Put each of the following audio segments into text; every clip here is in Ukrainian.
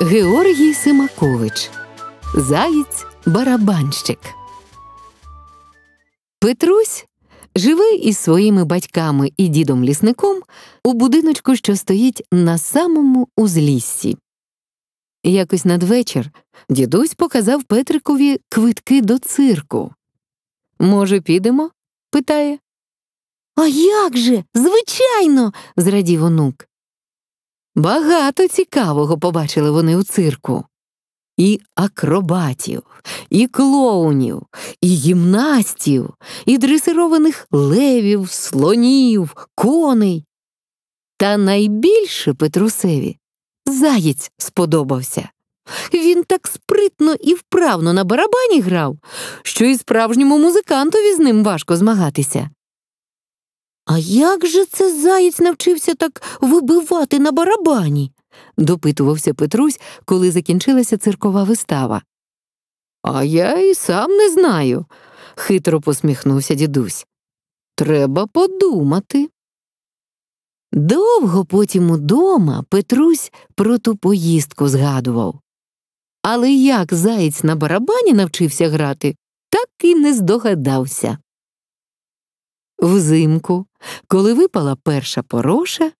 Георгій Симакович Заєць барабанщик. Петрусь живе із своїми батьками і дідом лісником у будиночку, що стоїть на самому узліссі. Якось надвечір дідусь показав Петрикові квитки до цирку. Може, підемо? питає. А як же? Звичайно, зрадів онук. Багато цікавого побачили вони у цирку. І акробатів, і клоунів, і гімнастів, і дресированих левів, слонів, коней. Та найбільше Петрусеві заєць сподобався. Він так спритно і вправно на барабані грав, що і справжньому музикантові з ним важко змагатися. А як же це заєць навчився так вибивати на барабані? допитувався Петрусь, коли закінчилася циркова вистава. А я і сам не знаю, хитро посміхнувся дідусь. Треба подумати. Довго потім удома Петрусь про ту поїздку згадував. Але як заєць на барабані навчився грати, так і не здогадався. Взимку, коли випала перша пороша,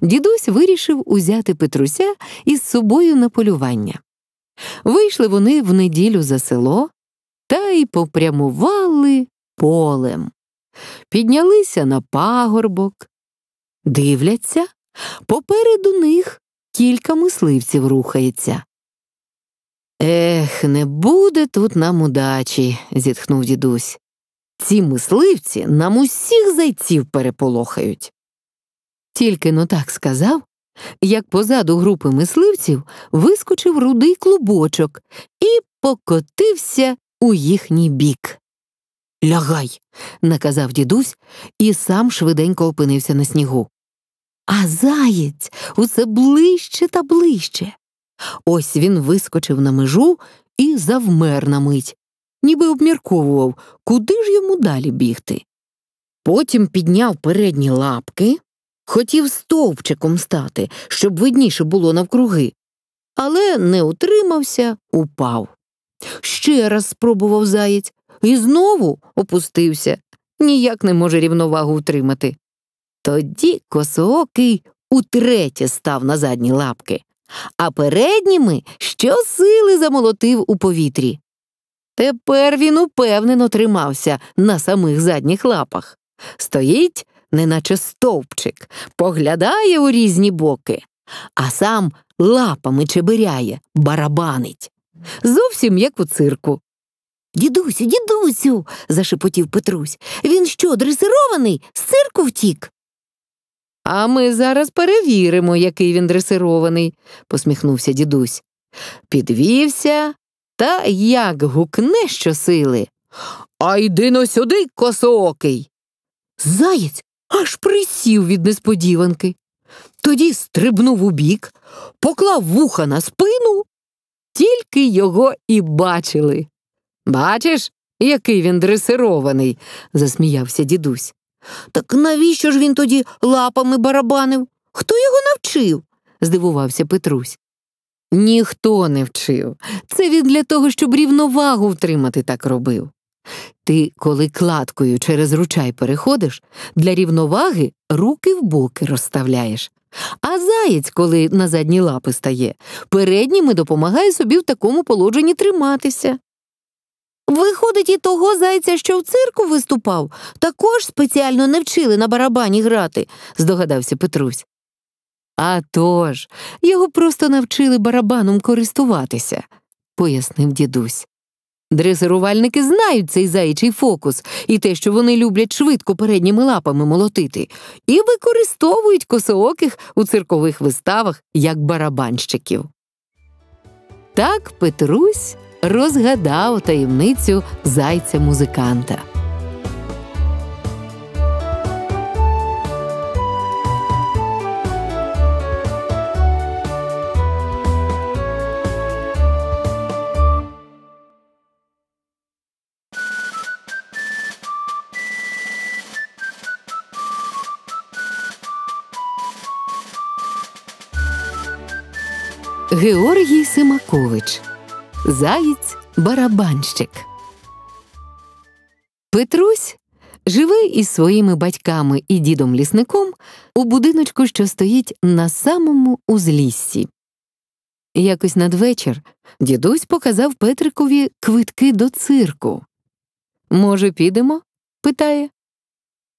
дідусь вирішив узяти Петруся із собою на полювання. Вийшли вони в неділю за село та й попрямували полем. Піднялися на пагорбок, дивляться, попереду них кілька мисливців рухається. Ех, не буде тут нам удачі, зітхнув дідусь. Ці мисливці нам усіх зайців переполохають. Тільки но так сказав, як позаду групи мисливців вискочив рудий клубочок і покотився у їхній бік. Лягай, наказав дідусь і сам швиденько опинився на снігу. А заєць усе ближче та ближче. Ось він вискочив на межу і завмер на мить, ніби обмірковував, куди ж йому далі бігти. Потім підняв передні лапки, хотів стовпчиком стати, щоб видніше було навкруги, але не утримався, упав. Ще раз спробував заєць і знову опустився, ніяк не може рівновагу втримати. Тоді косоокий утретє став на задні лапки, а передніми щосили замолотив у повітрі. Тепер він упевнено тримався на самих задніх лапах. Стоїть, неначе стовпчик, поглядає у різні боки, а сам лапами чебиряє, барабанить. Зовсім як у цирку. Дідусю, дідусю, зашепотів Петрусь. Він що, дресирований? З цирку втік? А ми зараз перевіримо, який він дресирований, посміхнувся дідусь. Підвівся та як гукне щосили. А йди но сюди, косоокий. Заєць аж присів від несподіванки. Тоді стрибнув у бік, поклав вуха на спину, тільки його і бачили. Бачиш, який він дресирований, засміявся дідусь. Так навіщо ж він тоді лапами барабанив? Хто його навчив? здивувався Петрусь. Ніхто не вчив. Це він для того, щоб рівновагу втримати так робив. Ти, коли кладкою через ручай переходиш, для рівноваги руки в боки розставляєш. А заєць, коли на задні лапи стає, передніми допомагає собі в такому положенні триматися. Виходить, і того зайця, що в цирку виступав, також спеціально не вчили на барабані грати, здогадався Петрусь. «А тож, його просто навчили барабаном користуватися, пояснив дідусь. Дресирувальники знають цей заячий фокус і те, що вони люблять швидко передніми лапами молотити, і використовують косооких у циркових виставах як барабанщиків. Так Петрусь розгадав таємницю зайця музиканта. Георгій Симакович Заєць барабанщик. Петрусь живе із своїми батьками і дідом лісником у будиночку, що стоїть на самому узліссі. Якось надвечір дідусь показав Петрикові квитки до цирку. Може, підемо? питає.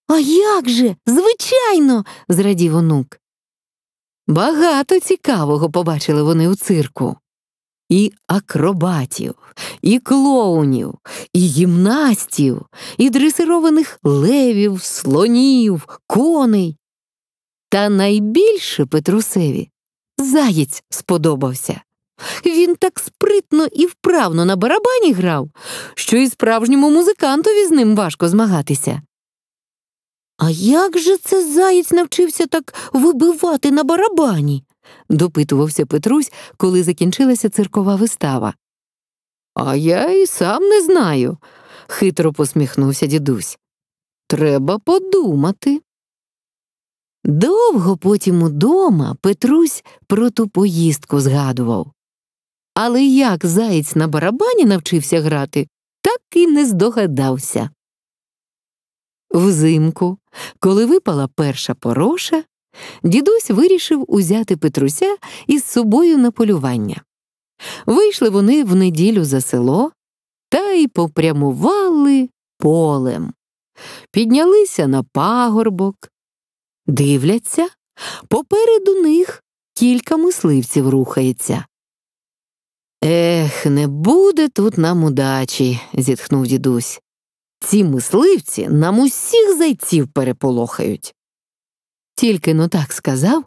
А як же? Звичайно, зрадів онук. Багато цікавого побачили вони у цирку. І акробатів, і клоунів, і гімнастів, і дресированих левів, слонів, коней. Та найбільше Петрусеві заєць сподобався. Він так спритно і вправно на барабані грав, що і справжньому музикантові з ним важко змагатися. А як же це заєць навчився так вибивати на барабані? допитувався Петрусь, коли закінчилася циркова вистава. А я і сам не знаю, хитро посміхнувся дідусь. Треба подумати. Довго потім удома Петрусь про ту поїздку згадував. Але як заєць на барабані навчився грати, так і не здогадався. Взимку, коли випала перша пороша, дідусь вирішив узяти Петруся із собою на полювання. Вийшли вони в неділю за село та й попрямували полем. Піднялися на пагорбок, дивляться, попереду них кілька мисливців рухається. Ех, не буде тут нам удачі, зітхнув дідусь. Ці мисливці нам усіх зайців переполохають. Тільки но так сказав,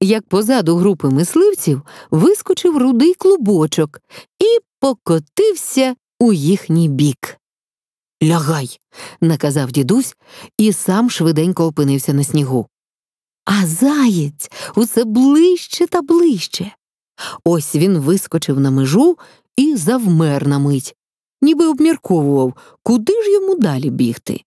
як позаду групи мисливців вискочив рудий клубочок і покотився у їхній бік. Лягай, наказав дідусь і сам швиденько опинився на снігу. А заєць усе ближче та ближче. Ось він вискочив на межу і завмер на мить, ніби обмірковував, куди ж йому далі бігти.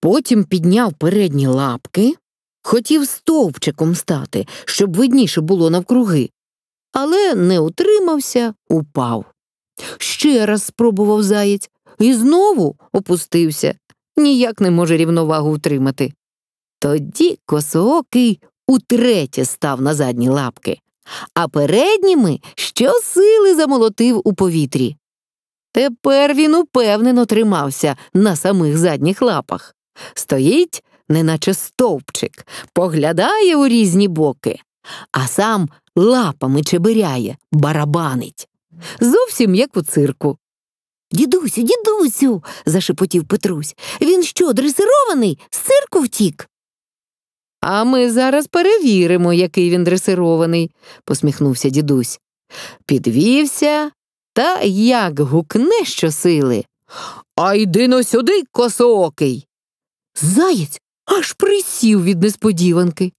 Потім підняв передні лапки, хотів стовпчиком стати, щоб видніше було навкруги, але не утримався, упав. Ще раз спробував заєць і знову опустився, ніяк не може рівновагу втримати. Тоді косоокий утретє став на задні лапки, а передніми щосили замолотив у повітрі. Тепер він упевнено тримався на самих задніх лапах. Стоїть, неначе стовпчик, поглядає у різні боки, а сам лапами чебиряє, барабанить. Зовсім як у цирку. Дідусю, дідусю, зашепотів Петрусь. Він що, дресирований? З цирку втік? А ми зараз перевіримо, який він дресирований, посміхнувся дідусь. Підвівся та як гукне щосили. А йди но сюди, косоокий. Заєць аж присів від несподіванки.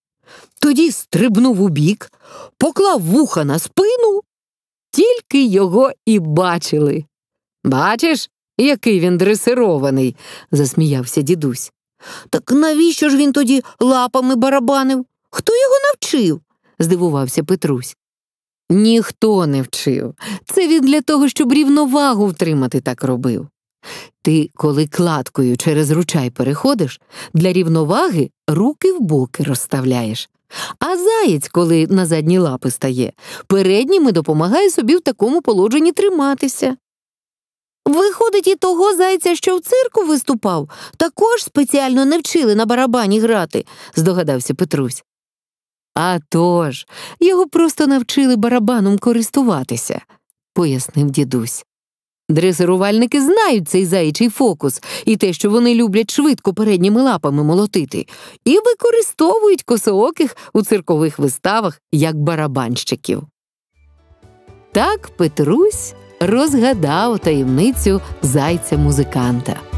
Тоді стрибнув у бік, поклав вуха на спину, тільки його і бачили. Бачиш, який він дресирований, засміявся дідусь. Так навіщо ж він тоді лапами барабанив? Хто його навчив? здивувався Петрусь. Ніхто не вчив. Це він для того, щоб рівновагу втримати, так робив. Ти, коли кладкою через ручай переходиш, для рівноваги руки в боки розставляєш. А заєць, коли на задні лапи стає, передніми допомагає собі в такому положенні триматися. Виходить, і того зайця, що в цирку виступав, також спеціально не вчили на барабані грати, здогадався Петрусь. «А тож, його просто навчили барабаном користуватися, пояснив дідусь. Дресирувальники знають цей заячий фокус і те, що вони люблять швидко передніми лапами молотити, і використовують косооких у циркових виставах як барабанщиків. Так Петрусь розгадав таємницю зайця музиканта.